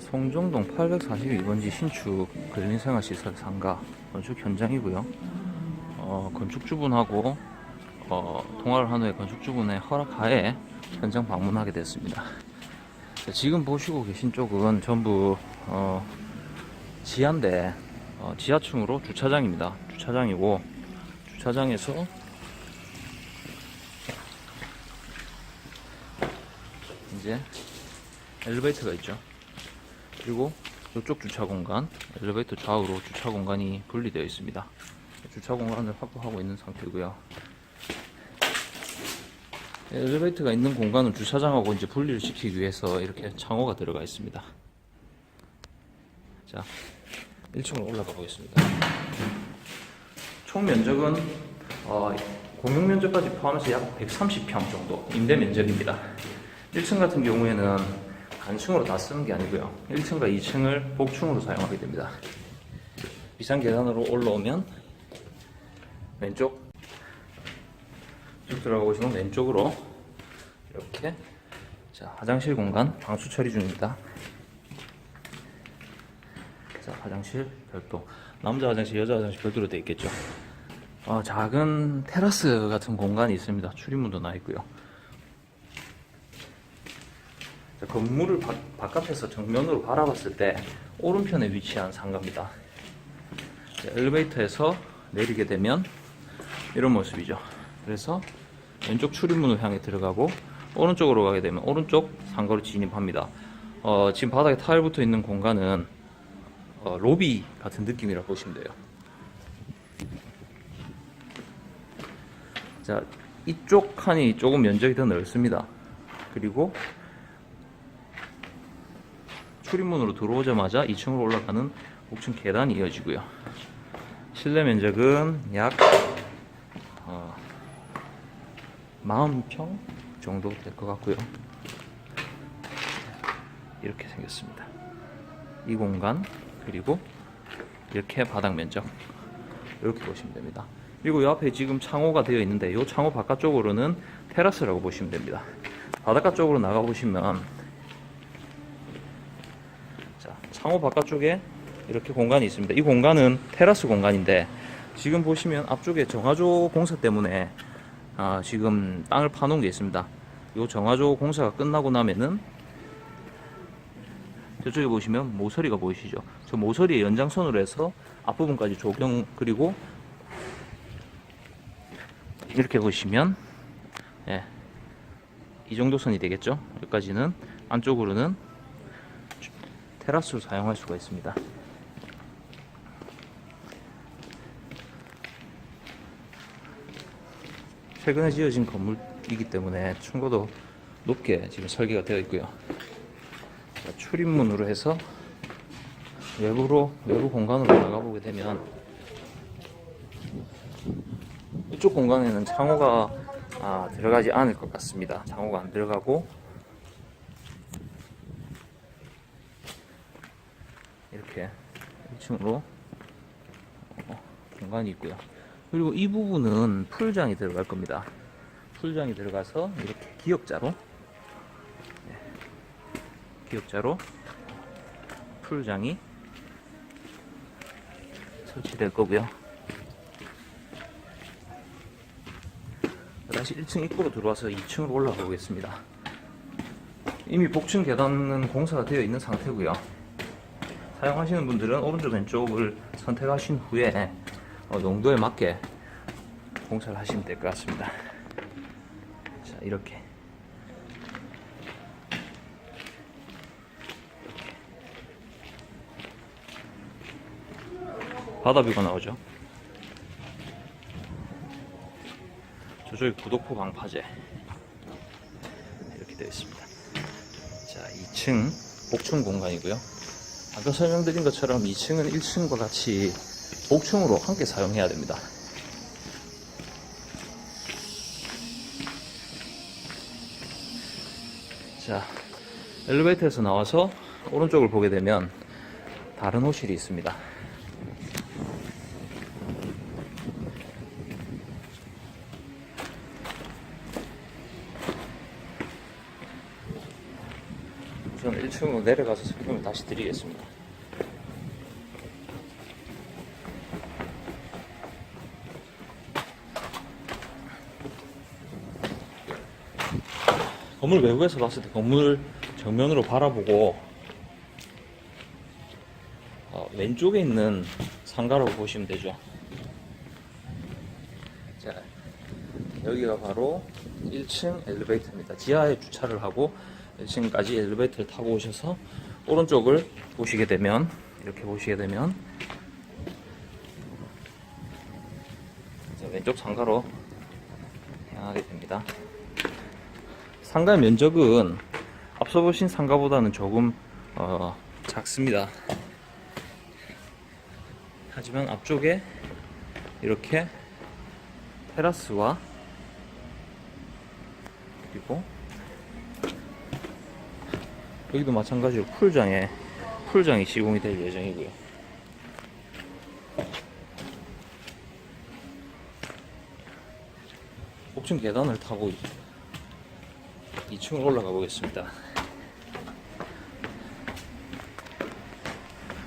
송정동 842번지 신축 근린생활시설 상가 건축 현장이고요. 어, 건축주분하고 어, 통화를 한 후에 건축주분의 허락하에 현장 방문하게 됐습니다. 자, 지금 보시고 계신 쪽은 전부 어, 지하인데 어, 지하층으로 주차장입니다. 주차장이고 주차장에서 이제 엘리베이터가 있죠. 그리고 이쪽 주차 공간, 엘리베이터 좌우로 주차 공간이 분리되어 있습니다. 주차 공간을 확보하고 있는 상태고요. 엘리베이터가 있는 공간은 주차장하고 이제 분리를 시키기 위해서 이렇게 창호가 들어가 있습니다. 자, 1층으로 올라가 보겠습니다. 총 면적은 어, 공용 면적까지 포함해서 약 130평 정도 임대 면적입니다. 1층 같은 경우에는 단층으로 다 쓰는 게 아니고요. 1층과 2층을 복층으로 사용하게 됩니다. 비상 계단으로 올라오면 왼쪽 쭉 들어가 보시면 왼쪽으로 이렇게 자 화장실 공간 방수 처리 중입니다. 자 화장실 별도 남자 화장실 여자 화장실 별도로 되어 있겠죠. 어, 작은 테라스 같은 공간이 있습니다. 출입문도 나 있고요. 자, 건물을 바, 바깥에서 정면으로 바라봤을 때 오른편에 위치한 상가입니다. 자, 엘리베이터에서 내리게 되면 이런 모습이죠. 그래서 왼쪽 출입문을 향해 들어가고 오른쪽으로 가게 되면 오른쪽 상가로 진입합니다. 어, 지금 바닥에 타일 붙어 있는 공간은 어, 로비 같은 느낌이라고 보시면 돼요. 자, 이쪽 칸이 조금 면적이 더 넓습니다. 그리고 출입문으로 들어오자마자 2층으로 올라가는 옥층 계단이 이어지고요. 실내 면적은 약 어, 40평 정도 될 것 같고요. 이렇게 생겼습니다. 이 공간 그리고 이렇게 바닥 면적 이렇게 보시면 됩니다. 그리고 이 앞에 지금 창호가 되어 있는데 이 창호 바깥쪽으로는 테라스라고 보시면 됩니다. 바닷가 쪽으로 나가 보시면 자, 창호 바깥쪽에 이렇게 공간이 있습니다. 이 공간은 테라스 공간인데 지금 보시면 앞쪽에 정화조 공사 때문에 아, 지금 땅을 파놓은 게 있습니다. 이 정화조 공사가 끝나고 나면은 저쪽에 보시면 모서리가 보이시죠? 저 모서리의 연장선으로 해서 앞부분까지 조경 그리고 이렇게 보시면 예, 이 정도 선이 되겠죠? 여기까지는 안쪽으로는 테라스로 사용할 수가 있습니다. 최근에 지어진 건물이기 때문에 층고도 높게 지금 설계가 되어 있고요. 자, 출입문으로 해서 외부로 외부 공간으로 나가보게 되면 이쪽 공간에는 창호가 아, 들어가지 않을 것 같습니다. 창호가 안 들어가고 이렇게 1층으로 어, 공간이 있고요. 그리고 이 부분은 풀장이 들어갈 겁니다. 풀장이 들어가서 이렇게 기역자로 네, 기역자로 풀장이 설치될 거고요. 다시 1층 입구로 들어와서 2층으로 올라가 보겠습니다. 이미 복층 계단은 공사가 되어 있는 상태고요. 사용하시는 분들은 오른쪽 왼쪽을 선택하신 후에 어, 농도에 맞게 공사를 하시면 될 것 같습니다. 자 이렇게 바다뷰가 나오죠. 저쪽에 구독포 방파제 이렇게 되어 있습니다. 자 2층 복층 공간이고요. 아까 설명드린 것처럼 2층은 1층과 같이 복층으로 함께 사용해야 됩니다. 자, 엘리베이터에서 나와서 오른쪽을 보게 되면 다른 호실이 있습니다. 저는 1층으로 내려가서 설명을 다시 드리겠습니다. 건물 외부에서 봤을 때 건물 정면으로 바라보고 어, 왼쪽에 있는 상가라고 보시면 되죠. 자, 여기가 바로 1층 엘리베이터입니다. 지하에 주차를 하고 1층까지 엘리베이터를 타고 오셔서 오른쪽을 보시게 되면 이렇게 보시게 되면 자, 왼쪽 상가로 향하게 됩니다. 상가의 면적은 앞서 보신 상가보다는 조금 어, 작습니다. 하지만 앞쪽에 이렇게 테라스와 그리고 여기도 마찬가지로 풀장에 풀장이 시공이 될 예정이고요. 옥층 계단을 타고 2층으로 올라가 보겠습니다.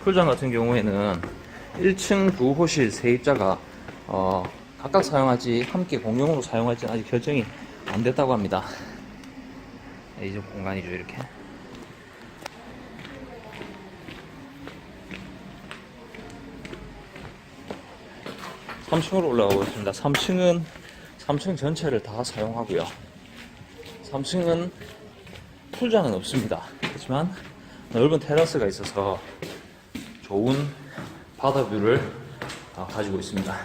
풀장 같은 경우에는 1층 두 호실 세입자가 어, 각각 사용하지 함께 공용으로 사용할지 아직 결정이 안 됐다고 합니다. 네, 이쪽 공간이죠 이렇게. 삼층으로 올라가 보겠습니다. 3층은 3층 전체를 다 사용하고요. 3층은 풀장은 없습니다. 하지만 넓은 테라스가 있어서 좋은 바다 뷰를 어, 가지고 있습니다.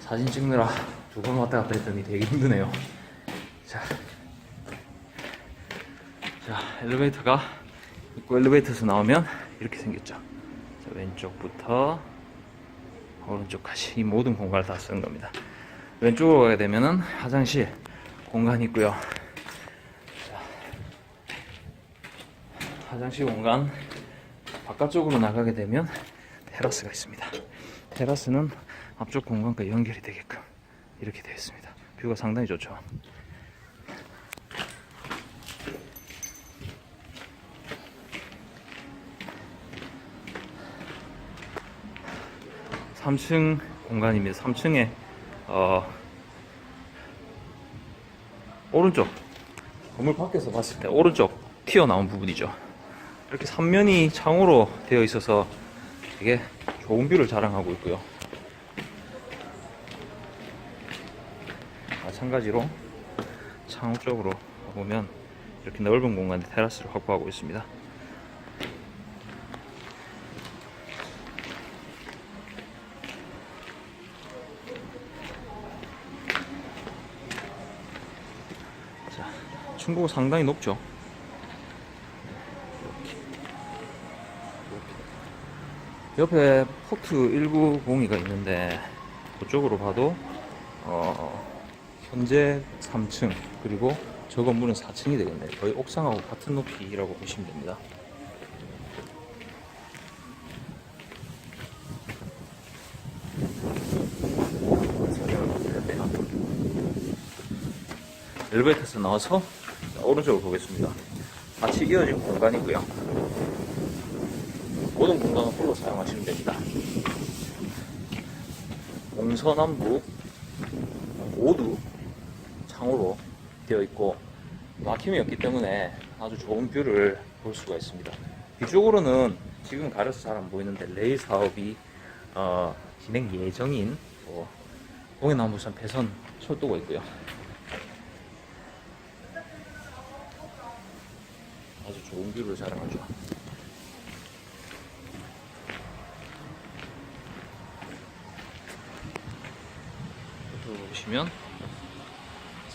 사진 찍느라 두 번 왔다 갔다 했더니 되게 힘드네요. 자, 자 엘리베이터가 입구 엘리베이터에서 나오면 이렇게 생겼죠. 자, 왼쪽부터 오른쪽까지 이 모든 공간을 다 쓰는 겁니다. 왼쪽으로 가게 되면은 화장실 공간이 있고요. 자, 화장실 공간 바깥쪽으로 나가게 되면 테라스가 있습니다. 테라스는 앞쪽 공간과 연결이 되게끔 이렇게 되어 있습니다. 뷰가 상당히 좋죠. 삼층 공간입니다. 3층에 어, 오른쪽 건물 밖에서 봤을 때 오른쪽 튀어나온 부분이죠. 이렇게 삼면이 창으로 되어 있어서 되게 좋은 뷰를 자랑하고 있고요. 마찬가지로 창호 쪽으로 보면 이렇게 넓은 공간에 테라스를 확보하고 있습니다. 자, 층고가 상당히 높죠. 옆에 포트 190이가 있는데 그쪽으로 봐도 어, 현재 3층 그리고 저 건물은 4층이 되겠네요. 거의 옥상하고 같은 높이라고 보시면 됩니다. 엘리베이터에서 나와서 자, 오른쪽을 보겠습니다. 같이 이어진 공간이고요. 모든 공간은 홀로 사용하시면 됩니다. 동서남북 모두 창호로 되어 있고 막힘이 없기 때문에 아주 좋은 뷰를 볼 수가 있습니다. 뒤쪽으로는 지금 가려서 잘 안 보이는데 레일 사업이 어, 진행 예정인 뭐 동해남부선 배선 철도가 있고요. 아주 좋은 뷰를 자랑하죠. 보시면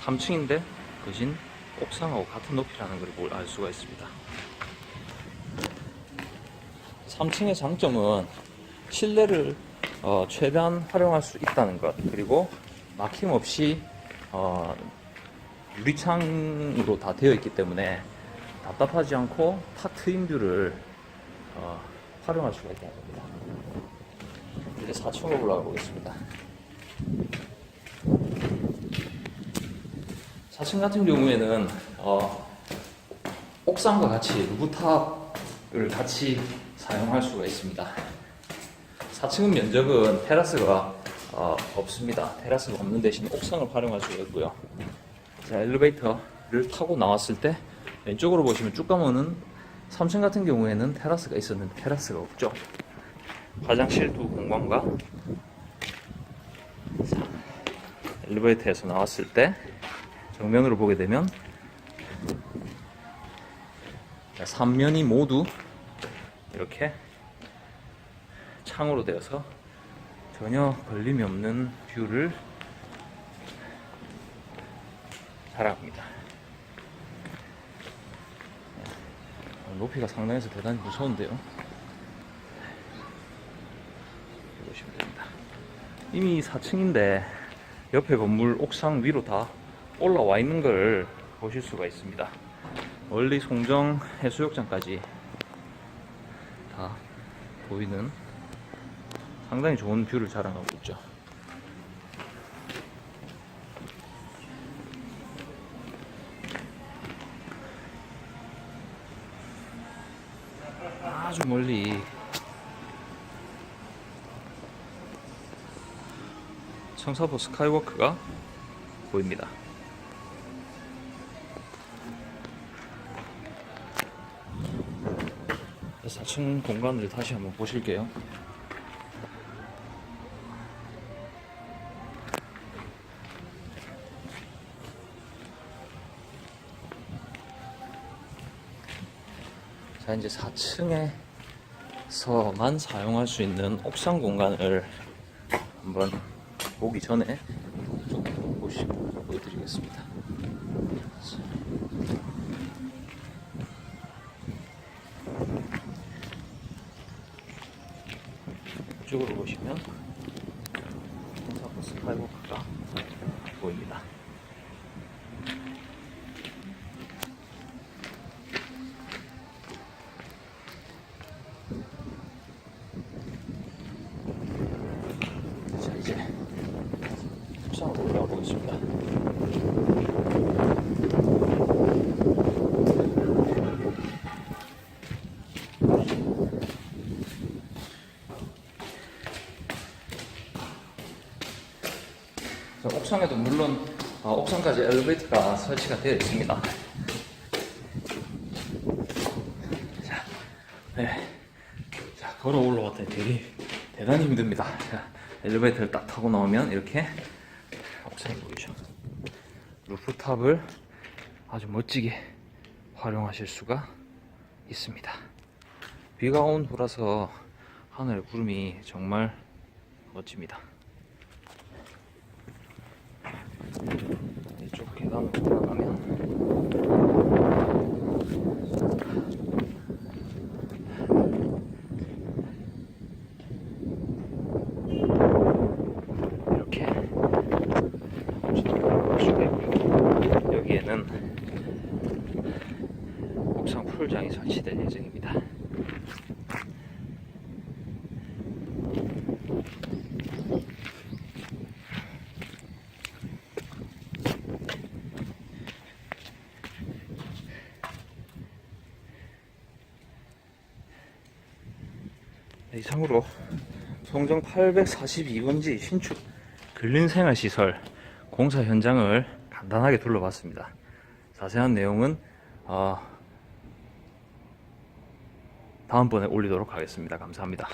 3층인데 거진 옥상하고 같은 높이라는 걸 알 수가 있습니다. 3층의 장점은 실내를 어, 최대한 활용할 수 있다는 것 그리고 막힘없이 어, 유리창으로 다 되어 있기 때문에 답답하지 않고 탁 트인 뷰를 어, 활용할 수가 있다는 겁니다. 이제 4층으로 올라가 보겠습니다. 4층 같은 경우에는 어, 옥상과 같이 루프탑을 같이 사용할 수가 있습니다. 4층은 면적은 테라스가 어, 없습니다. 테라스가 없는 대신 옥상을 활용할 수가 있고요. 자, 엘리베이터를 타고 나왔을 때 왼쪽으로 보시면 쭉 가면은 3층 같은 경우에는 테라스가 있었는데 테라스가 없죠. 화장실 두 공간과 자, 엘리베이터에서 나왔을 때 정면으로 보게 되면 3면이 모두 이렇게 창으로 되어서 전혀 걸림이 없는 뷰를 자랑합니다. 높이가 상당해서 대단히 무서운데요. 보시면 됩니다. 이미 4층인데 옆에 건물 옥상 위로 다 올라와 있는 걸 보실 수가 있습니다. 멀리 송정 해수욕장까지 다 보이는 상당히 좋은 뷰를 자랑하고 있죠. 아주 멀리 청사포 스카이워크가 보입니다. 4층 공간을 다시 한번 보실게요. 자, 이제 4층에 서만 사용할 수 있는 옥상 공간을 한번 보기 전에 좀 보시, 보여드리겠습니다. 이쪽으로 보시면 자, 옥상에도 물론 어, 옥상까지 엘리베이터가 설치가 되어 있습니다. 자, 네. 자 걸어 올라왔더니 대단히 힘듭니다. 자, 엘리베이터를 딱 타고 나오면 이렇게 옥상이 보이죠. 루프탑을 아주 멋지게 활용하실 수가 있습니다. 비가 온 후라서 하늘 구름이 정말 멋집니다. 이쪽 계단으로 올라가면 이렇게 올라갈 수가 있고요. 여기에는 옥상 풀장이 설치될 예정입니다. 이상으로 송정 842번지 신축 근린생활시설 공사 현장을 간단하게 둘러봤습니다. 자세한 내용은 어, 다음번에 올리도록 하겠습니다. 감사합니다.